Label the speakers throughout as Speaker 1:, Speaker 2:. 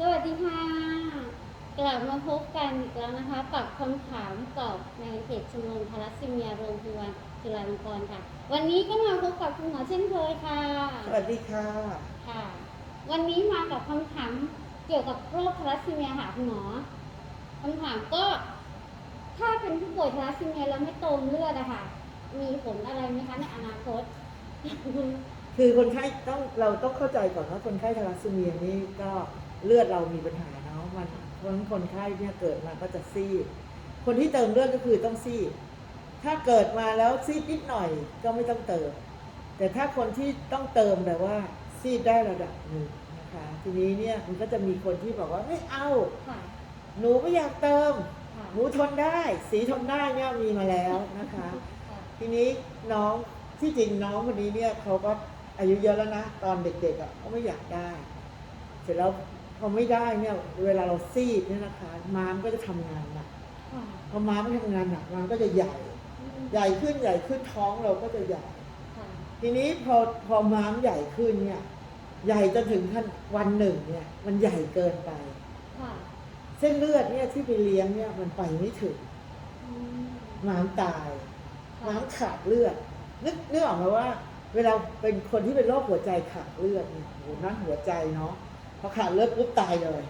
Speaker 1: สวัสดีค่ะ กลับมาพบกันอีกแล้วนะคะกับคำถามตอบในเพจชมรมทารัสซีเมียโรงพยาบาลจุฬาลงกรณ์ค่ะ วันนี้ก็มาพบกับคุณหมอเช่นเคยค่ะ
Speaker 2: สวัสดีค่ะ
Speaker 1: ค่ะ วันนี้มากับคำถามเกี่ยวกับโรคทารัสซีเมียค่ะคุณหมอคำถามก็ ถ้าเป็นผู้ป่วยทารัสซีเมียแล้วไม่เติมเลือดอะค่ะ มีผลอะไรไหมคะในอนาคต
Speaker 2: คือคนไข้ต้องเราต้องเข้าใจก่อนว่าคนไข้ทารัสซีเมียนี่ก็ เลือดเรามีปัญหาเนาะมันเพราะฉะนั้นคนไข้เนี่ยเกิดมาก็จะซีดคนที่เติมเลือดก็คือต้องซีดถ้าเกิดมาแล้วซีดนิดหน่อยก็ไม่ต้องเติม แต่ถ้าคนที่ต้องเติมแบบว่าซีดได้ระดับหนึ่งนะคะทีนี้เนี่ยมันก็จะมีคนที่บอกว่าไม่เอาหนูไม่อยากเติมหนูทนได้ สีทนได้เนี่ยมีมาแล้วนะคะ
Speaker 1: ค่ะ
Speaker 2: ทีนี้น้องที่จริงน้องคนนี้เนี่ยเขาก็อายุเยอะแล้วนะ ตอนเด็กๆอะเขาไม่อยากได้ เสร็จแล้ว พอไม่ได้เนี่ย เวลาเราซีดเนี่ยนะคะ ม้ามก็จะทำงานหนัก
Speaker 1: ค่ะ
Speaker 2: พอม้ามทำงานหนักม้ามก็จะใหญ่ ใหญ่ขึ้นใหญ่ขึ้นท้องเราก็จะใหญ่
Speaker 1: ค่ะ
Speaker 2: ทีนี้พอพอม้ามใหญ่ขึ้นเนี่ย ใหญ่จนถึงขั้นวันหนึ่งเนี่ย มันใหญ่เกินไป
Speaker 1: ค่ะ
Speaker 2: เส้นเลือดเนี่ยที่ไปเลี้ยงเนี่ยมันไปไม่ถึง
Speaker 1: อืม
Speaker 2: ม้ามตาย
Speaker 1: ค่ะ
Speaker 2: น้ำขาดเลือด นึกนึกออกไหมว่า เวลาเป็นคนที่เป็นโรคหัวใจขาดเลือดเนี่ยโหนั่นหัวใจเนาะพ อขาดเลือดปุ๊บตายเลย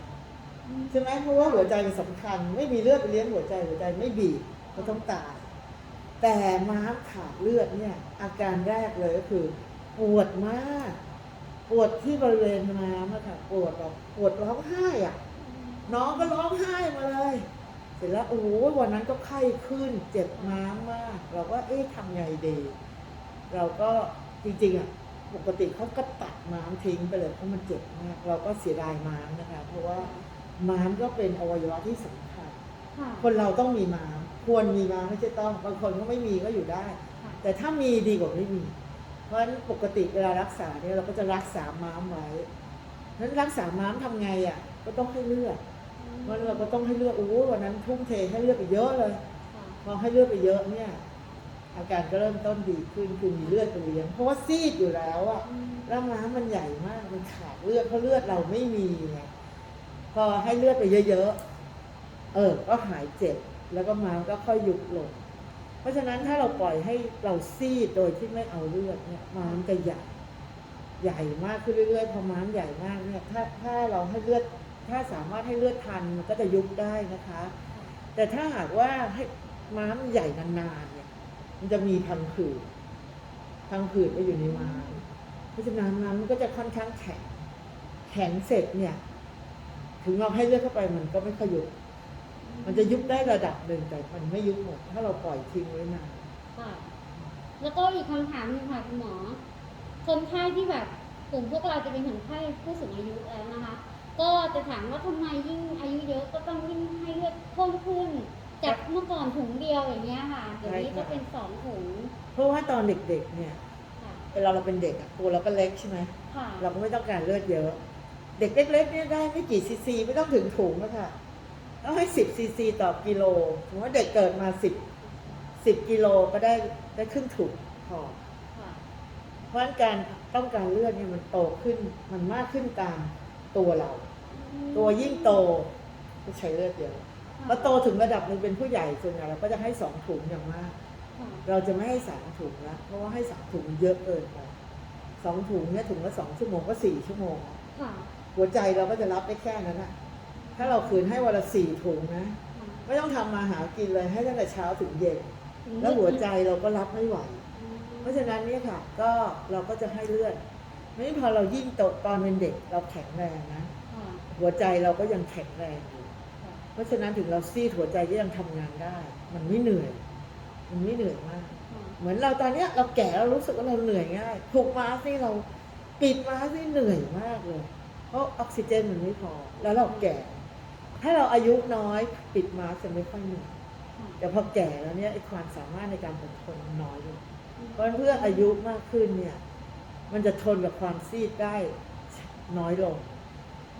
Speaker 2: ใช่ไหมเพราะว่าหัวใจมันสำคัญ ไม่มีเลือดไปเลี้ยงหัวใจหัวใจไม่บีบก็ต้องตาย แต่ม้ามขาดเลือดเนี่ย อาการแรกเลยก็คือ ปวดมาก ปวดที่บริเวณม้ามอะค่ะปวดแบบปวดร้องไห้อะน้องก็ร้องไห้มาเลย เสร็จแล้วโอ้โหวันนั้นก็ไข้ขึ้นเจ็บม้ามมาก เราก็เอ๊ะทำไงดี เราก็จริงๆอะ ปกติเขาก็ตัดม้ามทิ้งไปเลยเพราะมันเจ็บมาก เราก็เสียดายม้ามนะคะ เพราะว่าม้ามก็เป็นอวัยวะที่สำคัญ
Speaker 1: ค่ะ
Speaker 2: คนเราต้องมีม้ามควรมีม้ามไม่ใช่ต้องบางคนก็ไม่มีก็อยู่ได้
Speaker 1: ค่ะ
Speaker 2: แต่ถ้ามีดีกว่าไม่มี เพราะฉะนั้นปกติเวลารักษาเนี่ยเราก็จะรักษาม้ามไว้เพราะฉะนั้นรักษาม้ามทำไงอะก็ต้องให้เลือดเพราะเราก็ต้องให้เลือดโอ้โหวันนั้นทุ่มเทให้เลือดไปเยอะเลย
Speaker 1: ค่ะ
Speaker 2: พอให้เลือดไปเยอะเนี่ย อาการก็เริ่มต้นดีขึ้นคือมีเลือดไปเลี้ยงเพราะว่าซีดอยู่แล้วอะ
Speaker 1: อืม
Speaker 2: แล้วม้ามมันใหญ่มากมันขาดเลือดเพราะเลือดเราไม่มีไงพอให้เลือดไปเยอะๆเออ ก็หายเจ็บแล้วก็ม้ามก็ค่อยยุบลง เพราะฉะนั้นถ้าเราปล่อยให้เราซีดโดยที่ไม่เอาเลือดเนี่ยม้ามจะใหญ่ใหญ่มากขึ้นเรื่อยๆพอม้ามใหญ่มากเนี่ยถ้าถ้าเราให้เลือดถ้าสามารถให้เลือดทันมันก็จะยุบได้นะคะ แต่ถ้าหากว่าให้ม้ามใหญ่นานๆเนี่ย มันจะมีพังผืดพังผืดไปอยู่ในม้ามเพราะฉะนั้นม้ามมันก็จะค่อนข้างแข็งแข็งเสร็จเนี่ย ถึงเราให้เลือดเข้าไปมันก็ไม่ค่อยยุบมันจะยุบได้ระดับหนึ่งแต่มันไม่ยุบหมด ถ้าเราปล่อยทิ้งไว้นาน
Speaker 1: ค่ะแล้วก็อีกคำถามหนึงค่ะคุณหมอ คนไข้ที่แบบกลุ่มพวกเราจะเป็นคนไข้ผู้สูงอายุแล้วนะคะ ก็จะถามว่าทำไมยิ่งอายุเยอะก็ต้องยิ่งให้เลือดเพิ่มขึ้นจาก ก่อนถุงเดียวอย่างเงี้ยค่ะเดี๋ยวนี้จะเป็นสองถุง
Speaker 2: เพราะว่าตอนเด็กๆเนี่ย
Speaker 1: ค่ะ
Speaker 2: เวลาเราเป็นเด็กอะตัวเราก็เล็กใช่ไหม
Speaker 1: ค่ะ
Speaker 2: เราก็ไม่ต้องการเลือดเยอะ เด็กเล็กๆเนี่ยได้ไม่กี่ซีซีไม่ต้องถึงถุงนะค่ะต้องให้สิบซีซีต่อกิโลสมมติว่าเด็กเกิดมาสิบสิบกิโลก็ได้ได้ครึ่งถุงพอ
Speaker 1: ค่ะ
Speaker 2: เพราะฉะนั้นการต้องการเลือดเนี่ยมันโตขึ้นมันมากขึ้นตามตัวเรา ตัวยิ่งโตก็ใช้เลือดเยอะ พอโตถึงระดับหนึ่งเป็นผู้ใหญ่ส่วนใหญ่เราก็จะให้สองถุงอย่างมาก
Speaker 1: ค่ะ
Speaker 2: เราจะไม่ให้สามถุงละเพราะว่าให้สามถุงเยอะเกินไปสองถุงเนี่ยถุงละสองชั่วโมงก็สี่ชั่วโมง
Speaker 1: ค่ะ
Speaker 2: หัวใจเราก็จะรับได้แค่นั้นอะถ้าเราคืนให้วันละสี่ถุงนะ
Speaker 1: ค่ะ
Speaker 2: ไม่ต้องทำมาหากินเลยให้ตั้งแต่เช้าถึงเย็น แล้วหัวใจเราก็รับไม่ไหว
Speaker 1: อืม
Speaker 2: เพราะฉะนั้นเนี่ยค่ะ ก็เราก็จะให้เลือดไม่พอเรายิ่งโตตอนเป็นเด็กเราแข็งแรงนะ
Speaker 1: ค่ะ
Speaker 2: หัวใจเราก็ยังแข็งแรงอยู่
Speaker 1: ค่ะ
Speaker 2: เพราะฉะนั้นถึงเราซีดหัวใจก็ยังทำงานได้ มันไม่เหนื่อย มันไม่เหนื่อยมาก
Speaker 1: ค่ะ
Speaker 2: เหมือนเราตอนเนี้ยเราแก่เรารู้สึกว่าเราเหนื่อยง่ายถูกมาสนี่เราปิดมาสนี่เหนื่อยมากเลย เพราะออกซิเจนมันไม่พอ แล้วเราแก่ ถ้าเราอายุน้อยปิดมาสจะไม่ค่อยเหนื่อย
Speaker 1: ค่ะ
Speaker 2: แต่พอแก่แล้วเนี่ยไอ้ความสามารถในการอดทนมันน้อยลงเพราะเพื่ออายุมากขึ้นเนี่ย มันจะทนกับความซีดได้น้อยลง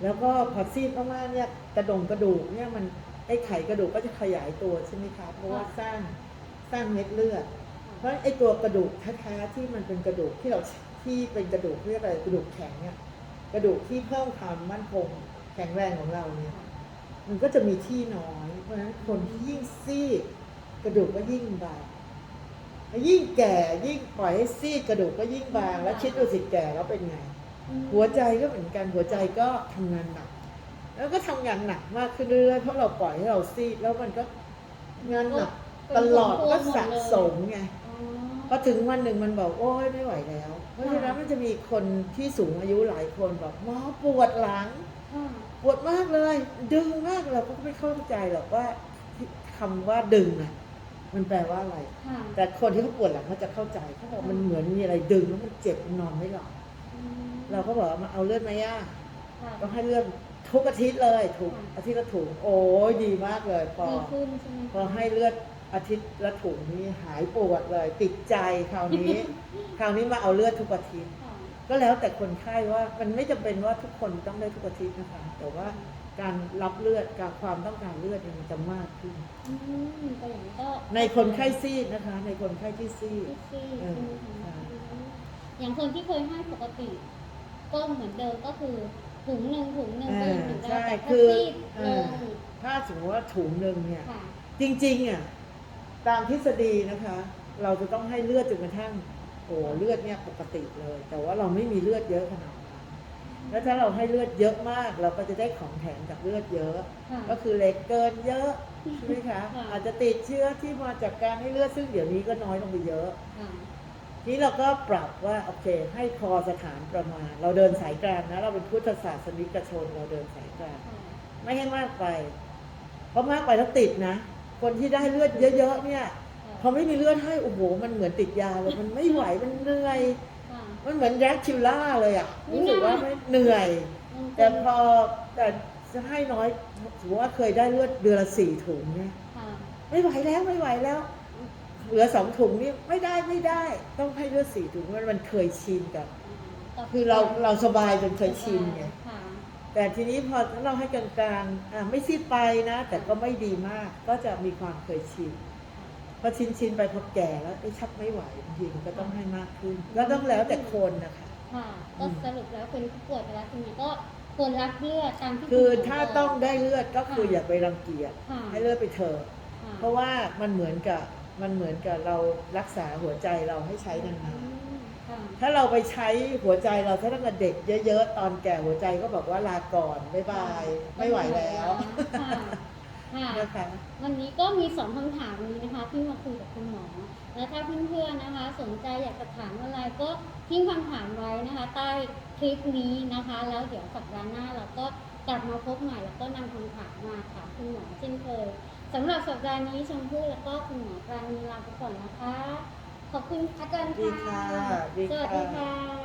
Speaker 2: แล้วก็พอซีดมากๆเนี่ยกระดงกระดูกเนี่ยมันไอ้ไขกระดูกก็จะขยายตัวใช่ไหมคะเพราะว่าสร้างสร้างเม็ดเลือด เพราะไอ้ตัวกระดูกแท้ๆที่มันเป็นกระดูกที่เราที่เป็นกระดูกเรียกอะไรกระดูกแข็งเนี่ยกระดูกที่เพิ่มความมั่นคงแข็งแรงของเราเนี่ยมันก็จะมีที่น้อย เพราะฉะนั้นคนที่ยิ่งซีดกระดูกก็ยิ่งบางยิ่งแก่ยิ่งปล่อยให้ซีดกระดูกก็ยิ่งบาง แล้วคิดดูสิแก่แล้วเป็นไง หัวใจก็เหมือนกันหัวใจก็ทำงานหนัก แล้วก็ทำงานหนักมากขึ้นเรื่อยๆเพราะเราปล่อยให้เราซีดแล้วมันก็งานหนักตลอดก็สะสมไง
Speaker 1: อ๋อ
Speaker 2: พอถึงวันหนึ่งมันบอกโอ้ยไม่ไหวแล้ว เพราะฉะนั้นมันจะมีคนที่สูงอายุหลายคนบอกหมอปวดหลัง
Speaker 1: ค่ะ
Speaker 2: ปวดมากเลย ดึงมากเราก็ไม่เข้าใจหรอกว่าที่คำว่าดึงอะมันแปลว่าอะไร
Speaker 1: ค่ะ
Speaker 2: แต่คนที่เขาปวดหลังเขาจะเข้าใจเขาบอกมันเหมือนมีอะไรดึงแล้วมันเจ็บมันนอนไม่หลับ
Speaker 1: อืม
Speaker 2: เราก็บอกว่ามาเอาเลือดมาย่า
Speaker 1: ค่ะ
Speaker 2: ก็ให้เลือดทุกอาทิตย์เลยถูก
Speaker 1: ค่ะ
Speaker 2: อาทิตย์ละถุงโอ้ยดีมากเลย พอ
Speaker 1: ดีขึ้นใช่ไหม
Speaker 2: พอให้เลือดอาทิตย์ละถุงนี่หายปวดเลย ติดใจคราวนี้ คราวนี้มาเอาเลือดทุกอาทิตย์
Speaker 1: ค่ะ
Speaker 2: ก็แล้วแต่คนไข้ว่ามันไม่จำเป็นว่าทุกคนต้องได้ทุกอาทิตย์นะคะ แต่ว่าการรับเลือดการความต้องการเลือดเนี่ยมันจะมากขึ้น
Speaker 1: อืมก็อย่างนี้ก็
Speaker 2: ในคนไข้ซีดนะคะ ในคนไข้ที่ซีด
Speaker 1: ซีด
Speaker 2: เอ
Speaker 1: ใช่
Speaker 2: อ
Speaker 1: ไหมคะ
Speaker 2: ใช่
Speaker 1: อืมอย่างคนที่เคยให้ปกติ ก็เหมือนเดิมก็คือถุงหนึ่งถุงหนึ่งก็ยังอยู่ได้
Speaker 2: ใช่
Speaker 1: แต่ถ้า
Speaker 2: คือ
Speaker 1: ซีด
Speaker 2: เอ
Speaker 1: ล
Speaker 2: องถ้าสมมติว่าถุงหนึ่งเนี่ย
Speaker 1: ค่ะ
Speaker 2: จริงๆอะตามทฤษฎีนะคะ เราจะต้องให้เลือดจนกระทั่งโอ้เลือดเนี่ยปกติเลย แต่ว่าเราไม่มีเลือดเยอะขนาดนั้นแล้วถ้าเราให้เลือดเยอะมาก เราก็จะได้ของแถมจากเลือดเยอะ
Speaker 1: ค่ะ
Speaker 2: ก็คือเหล็กเกินเยอะใช่ไหมคะ
Speaker 1: ค่ะ
Speaker 2: อาจจะติดเชื้อที่มาจากการให้เลือดซึ่งเดี๋ยวนี้ก็น้อยลงไปเยอะ
Speaker 1: ค่ะ
Speaker 2: ที นี้เราก็ปรับว่าโอเค ให้พอสถานประมาณ เราเดินสายกลางนะเราเป็นพุทธศาสนิกชนเราเดินสายกลาง
Speaker 1: ค่ะ
Speaker 2: ไม่ให้มากไป เพราะมากไปแล้วติดนะ คนที่ได้เลือดเยอะๆเนี่ยพอไม่มีเลือดให้โอ้โหมันเหมือนติดยาเลยมันไม่ไหวมันเหนื่อย
Speaker 1: ค่ะ
Speaker 2: มันเหมือนแร็คคิวล่าเลยอะ
Speaker 1: ไม่
Speaker 2: รู้สึกว่า
Speaker 1: น่า
Speaker 2: ไม่เหนื่อย
Speaker 1: มัน
Speaker 2: แต่
Speaker 1: เป็น
Speaker 2: พอแต่จะให้น้อยสมมติว่าเคยได้เลือดเดือนละสี่ถุงเนี่ย
Speaker 1: ค่ะ
Speaker 2: ไม่ไหวแล้วไม่ไหวแล้ว เหลือสองถุงนี่ไม่ได้ไม่ได้ ต้องให้เลือดสี่ถุงมันมันเคยชินกับ
Speaker 1: ต่
Speaker 2: คือเราเราสบายจนเคยชินไง
Speaker 1: ค่ะ
Speaker 2: แต่ทีนี้พอเราให้กลางๆอะไม่ซีดไปนะ แต่ก็ไม่ดีมาก ก็จะมีความเคยชินพอชินชินๆไปพอแก่แล้วไอ้ชักไม่ไหวบางทีมันก็ต้องให้มากขึ้นก็ต้องแล้วแต่คนนะคะ
Speaker 1: ค่ะก็สรุปแล้วเป็นผู้ป่วยไปแล้วทีนี้ก็ควรรับเลือดตามที่
Speaker 2: คือ
Speaker 1: ณหม
Speaker 2: ถ้า
Speaker 1: บก
Speaker 2: ต้องได้เลือดก็คือ
Speaker 1: ค่ะ
Speaker 2: อย่าไปรังเกียจ
Speaker 1: ค่ะ
Speaker 2: ให้เลือดไปเถอะ
Speaker 1: ค่ะ
Speaker 2: เพราะว่ามันเหมือนกับ มันเหมือนกับเรารักษาหัวใจเราให้ใช้นาน
Speaker 1: อืมค่ะ
Speaker 2: ๆถ้าเราไปใช้หัวใจเราถ้าตั้งแต่เด็กเยอะๆ ตอนแก่หัวใจก็บอกว่าลาก่อนบ๊ายบาย ไม่ไหวแล้ว
Speaker 1: ค่ะค่ะ
Speaker 2: นะคะ
Speaker 1: วันนี้ก็มีสองคำถามนี้นะคะที่มาคุยกับคุณหมอ และถ้าเพื่อนๆนะคะ สนใจอยากจะถามอะไรก็ทิ้งคำถามไว้นะคะ ใต้คลิปนี้นะคะ แล้วเดี๋ยวสัปดาห์หน้าเราก็กลับมาพบใหม่แล้วก็นำคำถามมาถามคุณหมอเช่นเคย สำหรับสัปดาห์นี้ชมพู่แล้วก็คุณหมอปราณีลาไปก่อนนะคะ ขอบคุณอาจารย์
Speaker 2: ดีค่ะดี
Speaker 1: สวัส
Speaker 2: ค่ะ
Speaker 1: ดีค่ะ